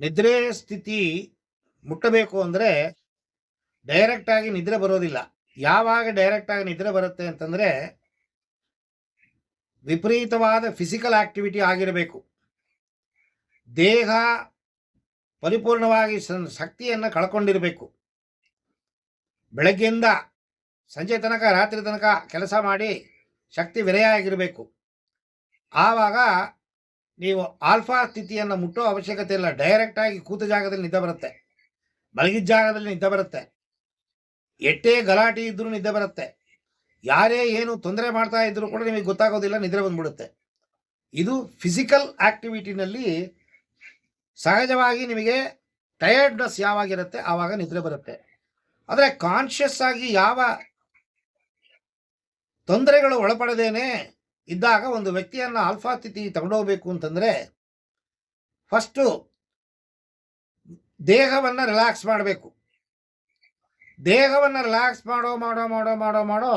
ನಿದ್ರೆ ಸ್ಥಿತಿ ಮುಟ್ಟಬೇಕು ಅಂದರೆ ಡೈರೆಕ್ಟ್ ಆಗಿ ನಿದ್ರೆ ಬರೋದಿಲ್ಲ. ಯಾವಾಗ ಡೈರೆಕ್ಟ್ ಆಗಿ ನಿದ್ರೆ ಬರುತ್ತೆ ಅಂತಂದರೆ ವಿಪರೀತವಾದ ಫಿಸಿಕಲ್ ಆಕ್ಟಿವಿಟಿ ಆಗಿರಬೇಕು. ದೇಹ ಪರಿಪೂರ್ಣವಾಗಿ ಶಕ್ತಿಯನ್ನು ಕಳ್ಕೊಂಡಿರಬೇಕು. ಬೆಳಗ್ಗೆಯಿಂದ ಸಂಜೆ ತನಕ, ರಾತ್ರಿ ತನಕ ಕೆಲಸ ಮಾಡಿ ಶಕ್ತಿ ವಿರಯ ಆಗಿರಬೇಕು. ಆವಾಗ ನೀವು ಆಲ್ಫಾ ಸ್ಥಿತಿಯನ್ನು ಮುಟ್ಟೋ ಅವಶ್ಯಕತೆ ಇಲ್ಲ. ಡೈರೆಕ್ಟ್ ಆಗಿ ಕೂತ ಜಾಗದಲ್ಲಿ ನಿದ್ದೆ ಬರುತ್ತೆ. ಮಲಗಿದ ಜಾಗದಲ್ಲಿ ನಿದ್ದೆ ಬರುತ್ತೆ. ಎಟ್ಟೇ ಗಲಾಟೆ ಇದ್ರೂ ನಿದ್ದೆ ಬರುತ್ತೆ. ಯಾರೇ ಏನು ತೊಂದರೆ ಮಾಡ್ತಾ ಇದ್ರೂ ಕೂಡ ನಿಮಗೆ ಗೊತ್ತಾಗೋದಿಲ್ಲ, ನಿದ್ರೆ ಬಂದ್ಬಿಡುತ್ತೆ. ಇದು ಫಿಸಿಕಲ್ ಆಕ್ಟಿವಿಟಿನಲ್ಲಿ ಸಹಜವಾಗಿ ನಿಮಗೆ ಟಯರ್ಡ್ನೆಸ್ ಯಾವಾಗಿರುತ್ತೆ? ಆವಾಗ ನಿದ್ರೆ ಬರುತ್ತೆ. ಆದರೆ ಕಾನ್ಷಿಯಸ್ ಆಗಿ ಯಾವ ತೊಂದರೆಗಳು ಒಳಪಡದೇನೆ ಇದ್ದಾಗ ಒಂದು ವ್ಯಕ್ತಿಯನ್ನು ಆಲ್ಫಾ ತಿಥಿ ತಗೊಂಡೋಗ್ಬೇಕು ಅಂತಂದರೆ ಫಸ್ಟು ದೇಹವನ್ನು ರಿಲ್ಯಾಕ್ಸ್ ಮಾಡಬೇಕು. ದೇಹವನ್ನು ರಿಲ್ಯಾಕ್ಸ್ ಮಾಡೋ ಮಾಡೋ ಮಾಡೋ ಮಾಡೋ ಮಾಡೋ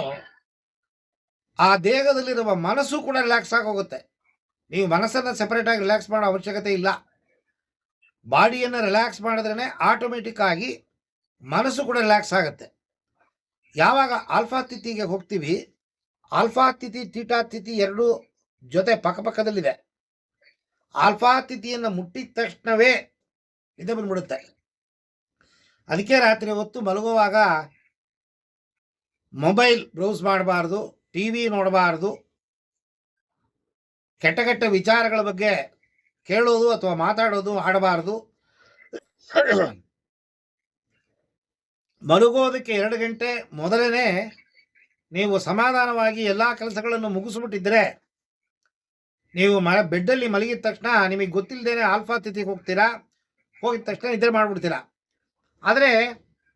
ಆ ದೇಹದಲ್ಲಿರುವ ಮನಸ್ಸು ಕೂಡ ರಿಲ್ಯಾಕ್ಸ್ ಆಗೋಗುತ್ತೆ. ನೀವು ಮನಸ್ಸನ್ನು ಸೆಪರೇಟಾಗಿ ರಿಲ್ಯಾಕ್ಸ್ ಮಾಡೋ ಅವಶ್ಯಕತೆ ಇಲ್ಲ. ಬಾಡಿಯನ್ನು ರಿಲ್ಯಾಕ್ಸ್ ಮಾಡಿದ್ರೇ ಆಟೋಮೆಟಿಕ್ ಆಗಿ ಮನಸ್ಸು ಕೂಡ ರಿಲ್ಯಾಕ್ಸ್ ಆಗುತ್ತೆ. ಯಾವಾಗ ಆಲ್ಫಾ ತಿಥಿಗೆ ಹೋಗ್ತೀವಿ ಆಲ್ಫಾ, ತಿಥಿ ತೀಟಾ ತಿಥಿ ಎರಡು ಜೊತೆ ಪಕ್ಕಪಕ್ಕದಲ್ಲಿದೆ ಆಲ್ಫಾ, ತಿಥಿಯನ್ನು ಮುಟ್ಟಿದ ತಕ್ಷಣವೇ ಇದೆ ಬಂದ್ಬಿಡುತ್ತೆ. ಅದಕ್ಕೆ ರಾತ್ರಿ ಹೊತ್ತು ಮಲಗುವಾಗ ಮೊಬೈಲ್ ಬ್ರೌಸ್ ಮಾಡಬಾರ್ದು, ಟಿ ವಿ ನೋಡಬಾರ್ದು. ಕೆಟ್ಟ ಕೆಟ್ಟ ವಿಚಾರಗಳ ಬಗ್ಗೆ ಕೇಳೋದು ಅಥವಾ ಮಾತಾಡೋದು ಆಡಬಾರ್ದು. ಮಲಗೋದಕ್ಕೆ ಎರಡು ಗಂಟೆ ಮೊದಲನೇ ನೀವು ಸಮಾಧಾನವಾಗಿ ಎಲ್ಲ ಕೆಲಸಗಳನ್ನು ಮುಗಿಸ್ಬಿಟ್ಟಿದ್ರೆ ನೀವು ಮ ಬೆಡ್ಡಲ್ಲಿ ಮಲಗಿದ ತಕ್ಷಣ ನಿಮಗೆ ಗೊತ್ತಿಲ್ಲದೇನೆ ಆಲ್ಫಾ ಸ್ಥಿತಿಗೆ ಹೋಗ್ತೀರಾ? ಹೋಗಿದ ತಕ್ಷಣ ನಿದ್ರೆ ಮಾಡಿಬಿಡ್ತೀರಾ? ಆದರೆ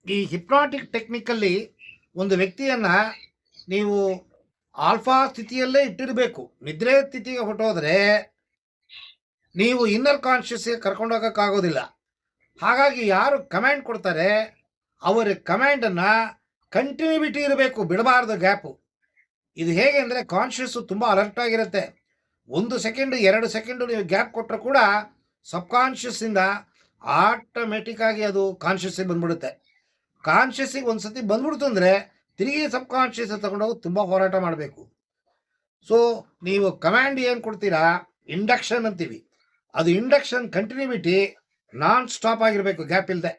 ಈ ಹಿಪ್ನಾಟಿಕ್ ಟೆಕ್ನಿಕಲ್ಲಿ ಒಂದು ವ್ಯಕ್ತಿಯನ್ನು ನೀವು ಆಲ್ಫಾ ಸ್ಥಿತಿಯಲ್ಲೇ ಇಟ್ಟಿರಬೇಕು. ನಿದ್ರೆ ಸ್ಥಿತಿಗೆ ಹೊಟ್ಟೋದ್ರೆ ನೀವು ಇನ್ನರ್ ಕಾನ್ಷಿಯಸ್ಗೆ ಕರ್ಕೊಂಡೋಗೋಕ್ಕಾಗೋದಿಲ್ಲ ಹಾಗಾಗಿ ಯಾರು ಕಮ್ಯಾಂಡ್ ಕೊಡ್ತಾರೆ, ಅವರ ಕಮ್ಯಾಂಡನ್ನು ಕಂಟಿನ್ಯೂಬಿಟಿ ಇರಬೇಕು, ಬಿಡಬಾರ್ದು ಗ್ಯಾಪು. ಇದು ಹೇಗೆ ಅಂದರೆ ಕಾನ್ಷಿಯಸ್ಸು ತುಂಬ ಅಲರ್ಟ್ ಆಗಿರುತ್ತೆ. ಒಂದು ಸೆಕೆಂಡು ಎರಡು ಸೆಕೆಂಡು ನೀವು ಗ್ಯಾಪ್ ಕೊಟ್ಟರು ಕೂಡ ಸಬ್ಕಾನ್ಷಿಯಸ್ಸಿಂದ ಆಟೋಮೆಟಿಕ್ಕಾಗಿ ಅದು ಕಾನ್ಷಿಯಸ್ಸಿಗೆ ಬಂದ್ಬಿಡುತ್ತೆ. ಕಾನ್ಷಿಯಸ್ಸಿಗೆ ಒಂದು ಸತಿ ಬಂದ್ಬಿಡ್ತು ಅಂದರೆ ತಿರುಗಿ ಸಬ್ಕಾನ್ಷಿಯಸ್ ತಗೊಂಡೋಗಿ ತುಂಬ ಹೋರಾಟ ಮಾಡಬೇಕು. ಸೊ ನೀವು ಕಮ್ಯಾಂಡ್ ಏನು ಕೊಡ್ತೀರಾ? ಇಂಡಕ್ಷನ್ ಅಂತೀವಿ. ಅದು ಇಂಡಕ್ಷನ್ ಕಂಟಿನ್ಯೂವಿಟಿ ನಾನ್ ಸ್ಟಾಪ್ ಆಗಿರಬೇಕು, ಗ್ಯಾಪ್ ಇಲ್ಲದೆ